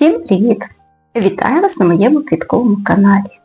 Всім привіт! Вітаю вас на моєму квітковому каналі.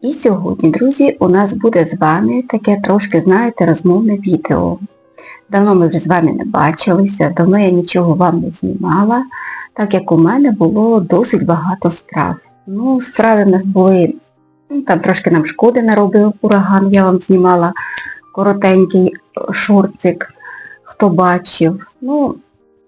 І сьогодні, друзі, у нас буде з вами таке трошки, знаєте, розмовне відео. Давно ми вже з вами не бачилися, давно я нічого вам не знімала, так як у мене було досить багато справ. Ну, справи в нас були, ну, там трошки нам шкоди наробив ураган, я вам знімала коротенький е, шорцик, хто бачив. Ну,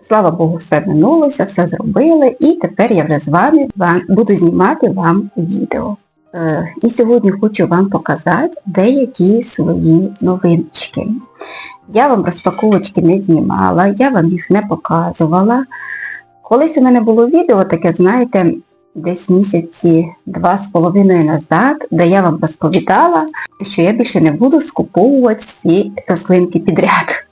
Слава Богу, все минулося, все зробили, і тепер я вже з вами буду знімати вам відео. Е, і сьогодні хочу вам показати деякі свої новиночки. Я вам розпаковочки не знімала, я вам їх не показувала. Колись у мене було відео таке, знаєте, десь місяці два з половиною назад, де я вам розповідала, що я більше не буду скуповувати всі рослинки підряд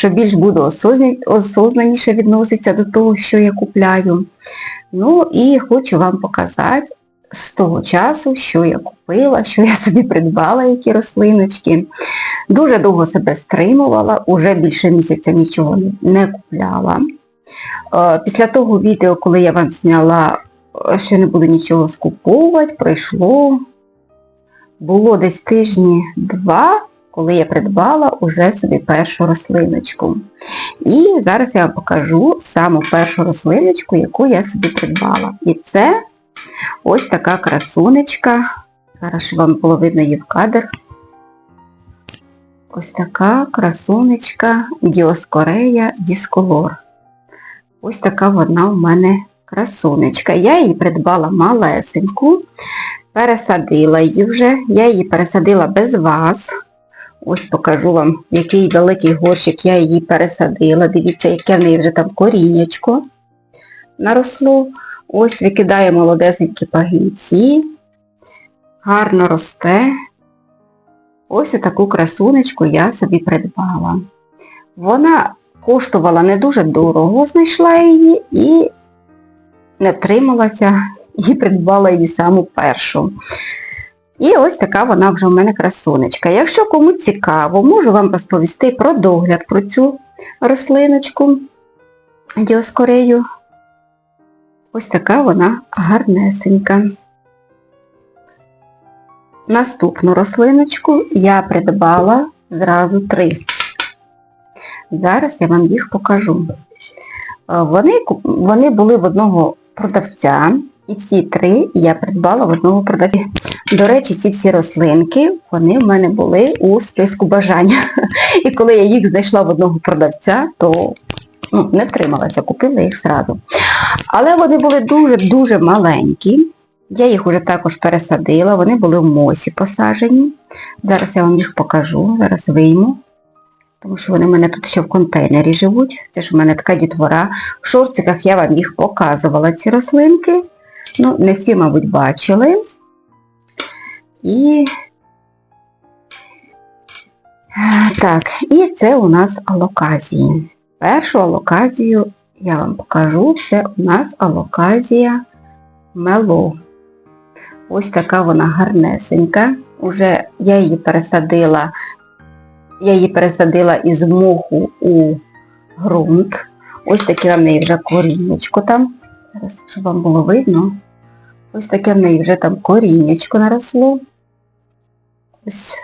що більш буду осозна- осознаніше відноситися до того, що я купляю. Ну і хочу вам показати з того часу, що я купила, що я собі придбала, які рослиночки. Дуже довго себе стримувала, уже більше місяця нічого не- купляла. Е, Після того відео, коли я вам зняла, е, що не буду нічого скуповувати, пройшло, було десь тижні два, коли я придбала уже собі першу рослиночку. І зараз я вам покажу саму першу рослиночку, яку я собі придбала. І це ось така красунечка. Зараз щоб вам було видно її в кадр. Ось така красунечка Діоскорея Дісколор. Ось така вона у мене красунечка. Я її придбала малесеньку, пересадила її вже. Я її пересадила без вас. Ось покажу вам, який великий горщик я її пересадила. Дивіться, яке в неї вже там корінечко наросло. Ось викидає молодесенькі пагінці. Гарно росте. Ось отаку красунечку я собі придбала. Вона коштувала не дуже дорого, знайшла її і не втрималася і придбала її саму першу. І ось така вона вже в мене красунечка. Якщо кому цікаво, можу вам розповісти про догляд про цю рослиночку діоскорею. Ось така вона гарнесенька. Наступну рослиночку я придбала зразу три. Зараз я вам їх покажу. Е, Вони, вони були в одного продавця, і всі три я придбала в одного продавця. До речі, ці всі рослинки, вони в мене були у списку бажання. І коли я їх знайшла в одного продавця, то ну, не втрималася, купила їх зразу. Але вони були дуже-дуже маленькі. Я їх уже також пересадила, вони були в мосі посаджені. Зараз я вам їх покажу, зараз вийму. Тому що вони в мене тут ще в контейнері живуть. Це ж у мене така дітвора. В шорциках я вам їх показувала, ці рослинки. Ну, не всі, мабуть, бачили. І так, і це у нас алоказії. Першу алоказію я вам покажу, це у нас алоказія мело. Ось така вона гарнесенька. Уже я її пересадила, я її пересадила із моху у ґрунт. Ось таке в неї вже корінечко там. Зараз, щоб вам було видно. Ось таке в неї вже там корінечко наросло. Ось.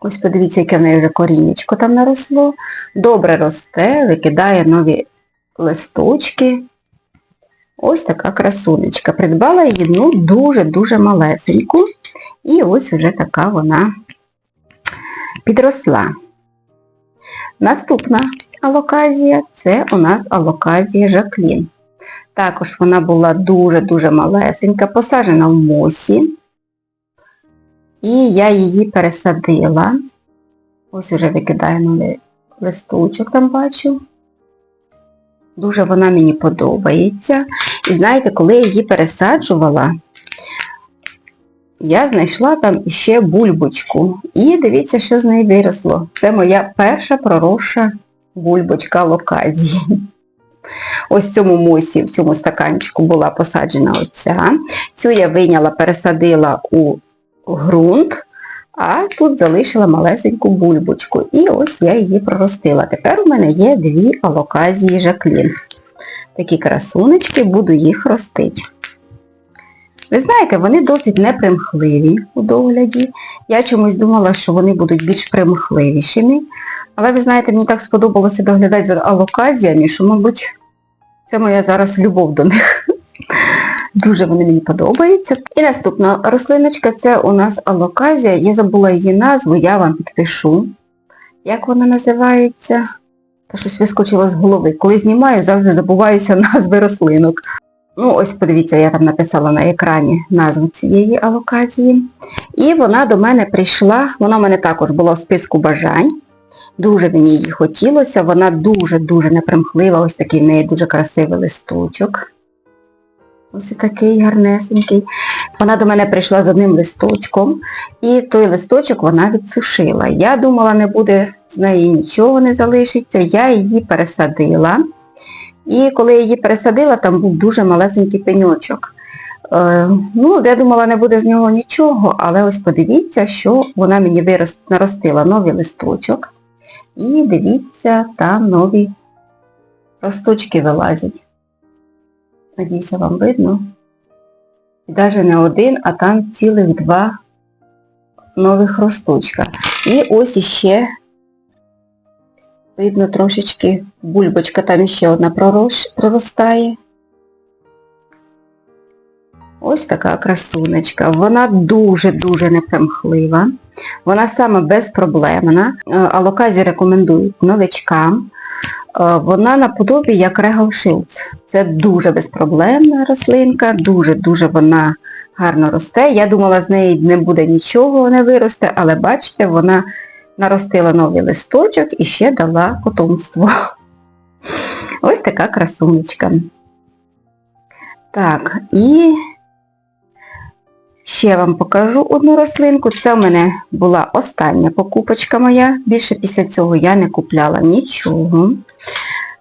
Ось подивіться, яке в неї вже корінечко там наросло. Добре росте, викидає нові листочки. Ось така красунечка. Придбала її ну, дуже-дуже малесеньку. І ось вже така вона підросла. Наступна алоказія це у нас алоказія Жаклін. Також вона була дуже-дуже малесенька, посаджена в мосі. І я її пересадила. Ось уже викидає новий листочок там бачу. Дуже вона мені подобається. І знаєте, коли я її пересаджувала, я знайшла там іще бульбочку. І дивіться, що з неї виросло. Це моя перша проросша бульбочка локазії. Ось в цьому мосі, в цьому стаканчику була посаджена оця. Цю я вийняла, пересадила у ґрунт, а тут залишила малесеньку бульбочку. І ось я її проростила. Тепер у мене є дві алоказії Жаклін. такі красунечки, буду їх ростити. Ви знаєте, вони досить непримхливі у догляді. Я чомусь думала, що вони будуть більш примхливішими. Але ви знаєте, мені так сподобалося доглядати за алоказіями, що, мабуть, це моя зараз любов до них. Дуже вони мені подобаються. І наступна рослиночка це у нас алоказія. Я забула її назву, я вам підпишу. Як вона називається? Та щось вискочило з голови. Коли знімаю, завжди забуваюся назви рослинок. Ну, ось подивіться, я там написала на екрані назву цієї алоказії. І вона до мене прийшла, вона в мене також була в списку бажань. Дуже мені її хотілося, вона дуже-дуже непримхлива, ось такий в неї дуже красивий листочок. Ось такий гарнесенький. Вона до мене прийшла з одним листочком, і той листочок вона відсушила. Я думала, не буде з неї нічого не залишиться, я її пересадила. І коли я її пересадила, там був дуже малесенький пеньочок. Е, ну, я думала, не буде з нього нічого, але ось подивіться, що вона мені вирос, наростила новий листочок. І дивіться, там нові росточки вилазять. Надіюся, вам видно. І навіть не один, а там цілих два нових росточка. І ось іще видно трошечки бульбочка, там ще одна проростає. Ось така красунечка. Вона дуже-дуже непримхлива. Вона саме безпроблемна. Е, Алоказі рекомендують новичкам. Е, Вона наподобі як Regal Shields. Це дуже безпроблемна рослинка, дуже-дуже вона гарно росте. Я думала, з неї не буде нічого, не виросте, але бачите, вона наростила новий листочок і ще дала потомство. Ось така красунечка. Так, і ще вам покажу одну рослинку. Це в мене була остання покупочка моя. Більше після цього я не купляла нічого.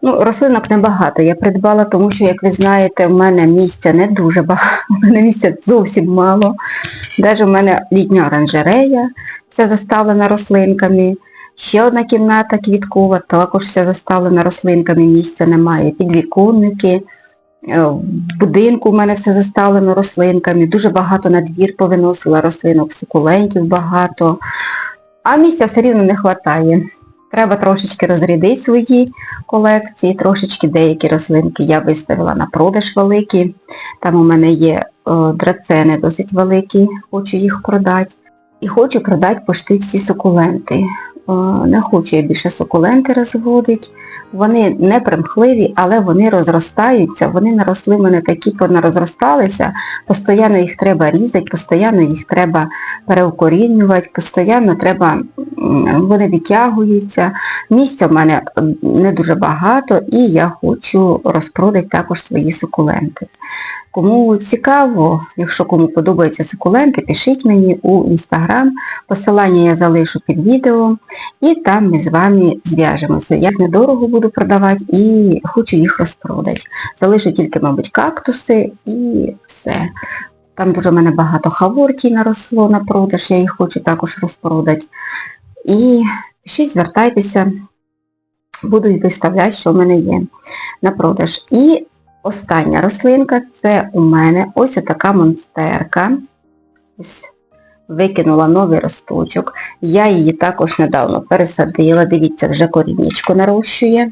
Ну, рослинок небагато я придбала, тому що, як ви знаєте, в мене місця не дуже багато, в мене місця зовсім мало. Навіть в мене літня оранжерея, вся заставлена рослинками. Ще одна кімната квіткова, також вся заставлена рослинками, місця немає. Підвіконники. Е, будинку в мене все заставлено рослинками. Дуже багато на двір повиносила рослинок, сукулентів багато. А місця все рівно не вистачає. Треба трошечки розрядити свої колекції, трошечки деякі рослинки я виставила на продаж великі. Там у мене є о, драцени досить великі, хочу їх продати. І хочу продати пошти всі сукуленти. Не хочу я більше сукуленти розводити. Вони не примхливі, але вони розростаються. Вони наросли в мене такі, понарозросталися. Постійно їх треба різати, постійно їх треба переукорінювати, постійно треба, вони відтягуються. Місця в мене не дуже багато і я хочу розпродати також свої сукуленти. Кому цікаво, якщо кому подобаються сукуленти, пишіть мені у інстаграм. Посилання я залишу під відео і там ми з вами зв'яжемося. Як недорого буду продавати і хочу їх розпродати. Залишу тільки, мабуть, кактуси і все. Там дуже в мене багато хавортій наросло на продаж, я їх хочу також розпродати. І пишіть, звертайтеся, буду виставляти, що в мене є на продаж. І остання рослинка це у мене ось така монстерка. Ось викинула новий росточок. Я її також недавно пересадила. Дивіться, вже корінечко нарощує.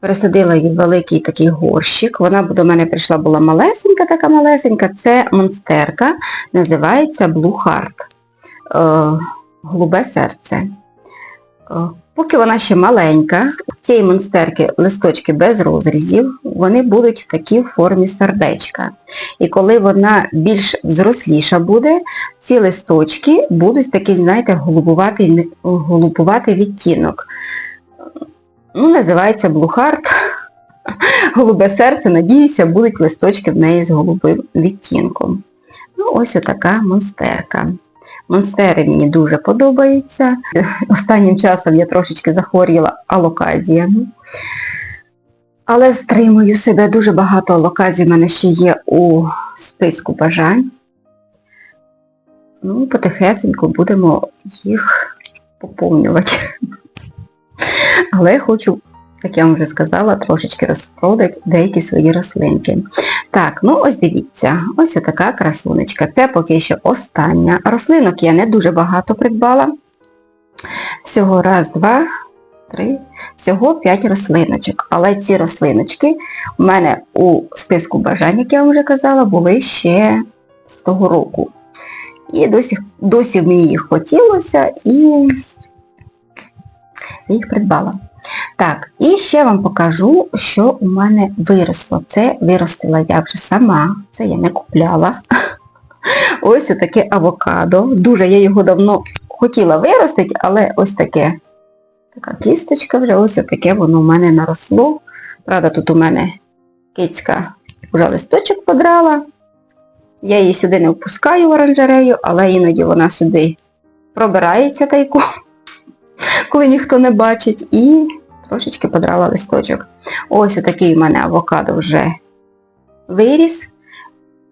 Пересадила її в великий такий горщик. Вона до мене прийшла, була малесенька, така малесенька. Це монстерка, називається Blue Heart. Е, голубе серце. Е, Поки вона ще маленька, в цієї монстерки листочки без розрізів, вони будуть такі в формі сердечка. І коли вона більш взросліша буде, ці листочки будуть такий, знаєте, голубуватий, голубуватий відтінок. Ну, називається блухарт. Голубе серце, надіюся, будуть листочки в неї з голубим відтінком. Ну, ось отака монстерка. Монстери мені дуже подобаються. Останнім часом я трошечки захворіла алоказіями. Але стримую себе, дуже багато алоказій в мене ще є у списку бажань. Ну, потихесенько будемо їх поповнювати. Але хочу як я вам вже сказала, трошечки розпродать деякі свої рослинки. Так, ну ось дивіться, ось така красунечка. Це поки що остання. Рослинок я не дуже багато придбала. Всього раз, два, три, всього п'ять рослиночок. Але ці рослиночки у мене у списку бажань, як я вам вже казала, були ще з того року. І досі, досі мені їх хотілося і я їх придбала. Так, і ще вам покажу, що у мене виросло. Це виростила я вже сама, це я не купляла. Ось таке авокадо. Дуже я його давно хотіла виростити, але ось таке. Така кісточка вже, ось таке воно у мене наросло. Правда, тут у мене кицька вже листочок подрала. Я її сюди не впускаю в оранжерею, але іноді вона сюди пробирається тайку, коли ніхто не бачить, і трошечки подрала листочок. Ось такий у мене авокадо вже виріс.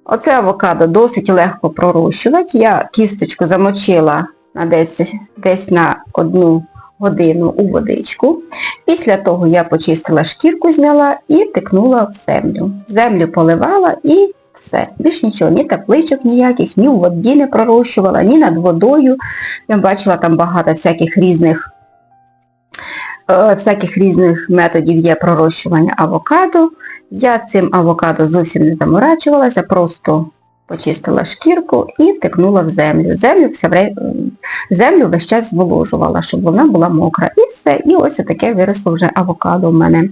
Оце авокадо досить легко пророщувати. Я кісточку замочила на десь, десь на одну годину у водичку. Після того я почистила шкірку, зняла і тикнула в землю. Землю поливала і все. Більш нічого, ні тапличок ніяких, ні у воді не пророщувала, ні над водою. Я бачила там багато всяких різних всяких різних методів є пророщування авокадо. Я цим авокадо зовсім не заморачувалася, просто почистила шкірку і тикнула в землю. Землю, землю весь час зволожувала, щоб вона була мокра. І все. І ось таке виросло вже авокадо у мене.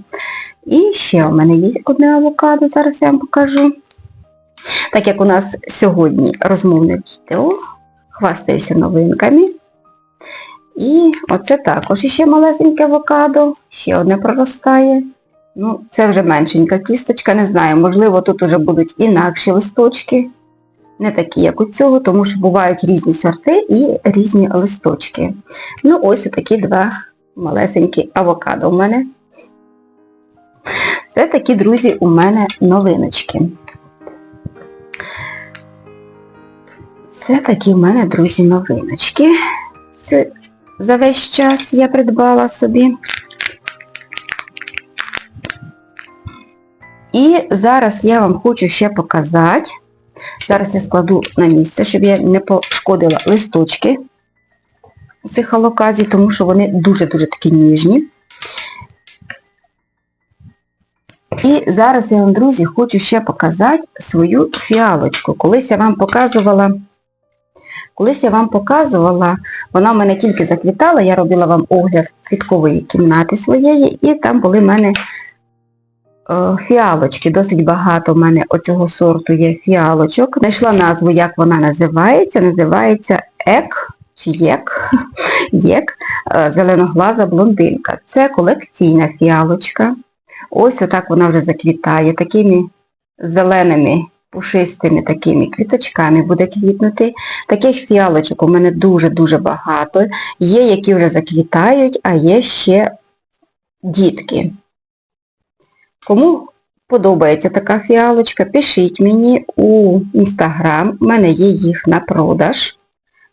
І ще у мене є одне авокадо, зараз я вам покажу. Так як у нас сьогодні розмовне відео, хвастаюся новинками. І оце також іще малесеньке авокадо, ще одне проростає. Ну, це вже меншенька кісточка, не знаю, можливо, тут вже будуть інакші листочки, не такі, як у цього, тому що бувають різні сорти і різні листочки. Ну, ось такі два малесенькі авокадо у мене. Це такі, друзі, у мене новиночки. Це такі в мене, друзі, новиночки. За весь час я придбала собі. І зараз я вам хочу ще показати. Зараз я складу на місце, щоб я не пошкодила листочки цих алоказій, тому що вони дуже-дуже такі ніжні. І зараз я вам, друзі, хочу ще показати свою фіалочку. Колись я вам показувала, колись я вам показувала, вона в мене тільки заквітала, я робила вам огляд квіткової кімнати своєї, і там були в мене е, фіалочки. Досить багато в мене оцього сорту є фіалочок. Знайшла назву, як вона називається. Називається ек чи єк, єк, е, зеленоглаза блондинка. Це колекційна фіалочка. Ось отак вона вже заквітає, такими зеленими, пушистими такими квіточками буде квітнути. Таких фіалочок у мене дуже-дуже багато. Є, які вже заквітають, а є ще дітки. Кому подобається така фіалочка, пишіть мені у інстаграм, у мене є їх на продаж.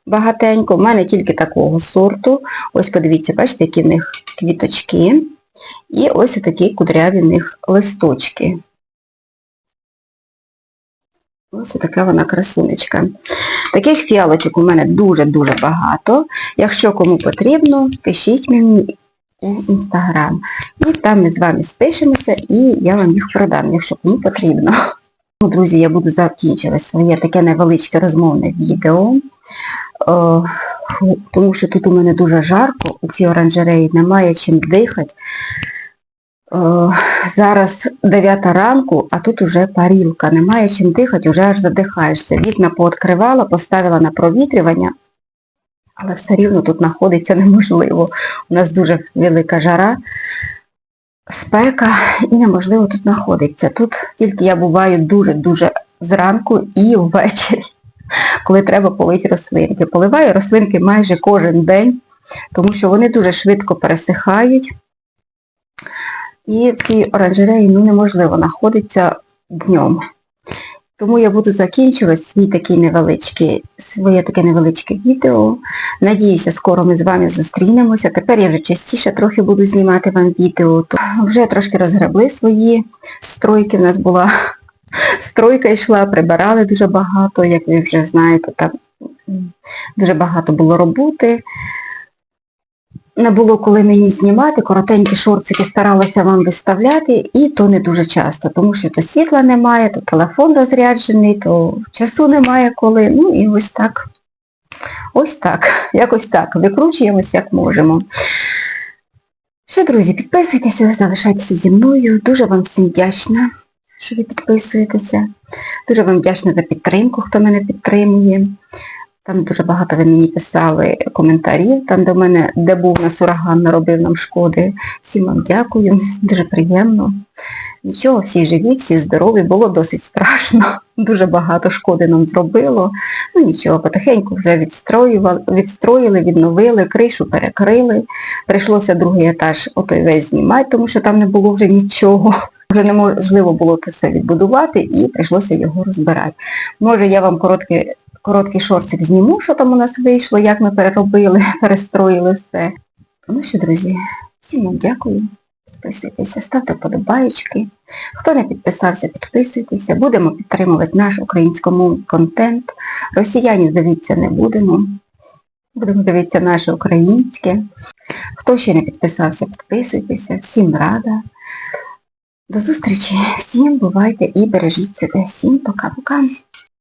Багатенько, у мене тільки такого сорту. Ось подивіться, бачите, які в них квіточки. І ось такі кудряві в них листочки. Ось така вона красунечка. Таких фіалочок у мене дуже-дуже багато. Якщо кому потрібно, пишіть мені у інстаграм. І там ми з вами спишемося і я вам їх продам, якщо кому потрібно. Ну, Друзі, я буду закінчувати своє таке невеличке розмовне відео. О, тому що тут у мене дуже жарко, у цій оранжереї немає чим дихати. О, зараз 9 ранку, а тут уже парілка, немає чим дихати, вже аж задихаєшся. Вікна пооткривала, поставила на провітрювання, але все рівно тут знаходиться неможливо. У нас дуже велика жара, спека і неможливо тут знаходиться. Тут тільки я буваю дуже-дуже зранку і ввечері коли треба полити рослинки. Поливаю рослинки майже кожен день, тому що вони дуже швидко пересихають. І в цій оранжереї ну, неможливо знаходитися днем. Тому я буду закінчувати свій такий невеличкий, своє таке невеличке відео. Надіюся, скоро ми з вами зустрінемося. Тепер я вже частіше трохи буду знімати вам відео. То вже трошки розгребли свої стройки. У нас була стройка йшла, прибирали дуже багато, як ви вже знаєте, там дуже багато було роботи. Не було коли мені знімати, коротенькі шорцики старалася вам виставляти, і то не дуже часто, тому що то світла немає, то телефон розряджений, то часу немає коли. Ну і ось так. Ось так, якось так. Викручуємось як можемо. Що, друзі, підписуйтеся, залишайтеся зі мною. Дуже вам всім вдячна, що ви підписуєтеся. Дуже вам вдячна за підтримку, хто мене підтримує. Там дуже багато ви мені писали коментарів, там до мене, де був нас ураган, наробив нам шкоди. Всім вам дякую, дуже приємно. Нічого, всі живі, всі здорові, було досить страшно, дуже багато шкоди нам зробило. Ну нічого, потихеньку вже відстроїли, відновили, кришу перекрили. Прийшлося другий етаж отой весь знімати, тому що там не було вже нічого. Вже неможливо було це все відбудувати і прийшлося його розбирати. Може я вам короткий короткий шорсик зніму, що там у нас вийшло, як ми переробили, перестроїли все. Ну що, друзі, всім вам дякую. Підписуйтеся, ставте вподобаєчки. Хто не підписався, підписуйтеся. Будемо підтримувати наш українськомовний контент. Росіянів дивитися не будемо. Будемо дивитися наше українське. Хто ще не підписався, підписуйтеся. Всім рада. До зустрічі. Всім бувайте і бережіть себе. Всім пока-пока.